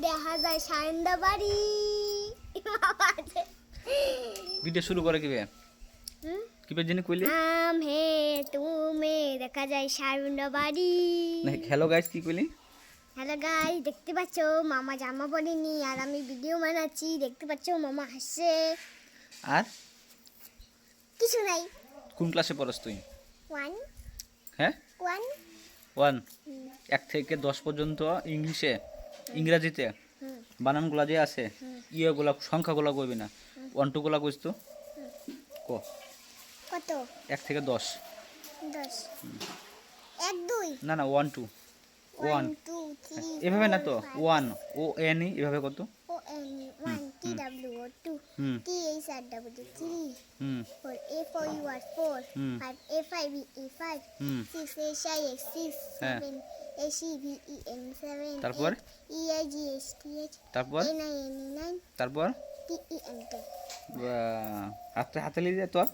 দেখা যায় সায়ন্দা বাড়ি ভিডিও শুরু করে কিবে? কিবে জানি কইলি আম হে তুমি দেখা যায় সায়ন্দা বাড়ি হ্যালো গাইস কি কইলি হ্যালো গাই দেখতে পাচ্ছ? মামা জামা পরেনি আর আমি ভিডিও বানাচ্ছি। দেখতে পাচ্ছ? মামা হাসছে। আর? কিছু নাই। কোন ক্লাসে পড়স তুই? ওয়ান হ্যাঁ? ওয়ান ওয়ান এক থেকে দশ পর্যন্ত ইংলিশে ইংরাজিতে বানানগুলা যে আছে ইয়েগুলা সংখ্যাগুলা কইবি না। ওয়ান টুগুলা কইস তো? ক? কত? এক থেকে দশ। দশ। এক দুই। না না ওয়ান টু ওয়ান এভাবে না তো? ওয়ান ও এন ই এভাবে কত? O N one T W O two T H R W three hmm. Four A for U R four hmm. Five A five E five six A shy A six. Seven A C V E M seven তারপর? তারপর? Nine তারপর? টি E N হাতে হাতে লিয়ে তোর।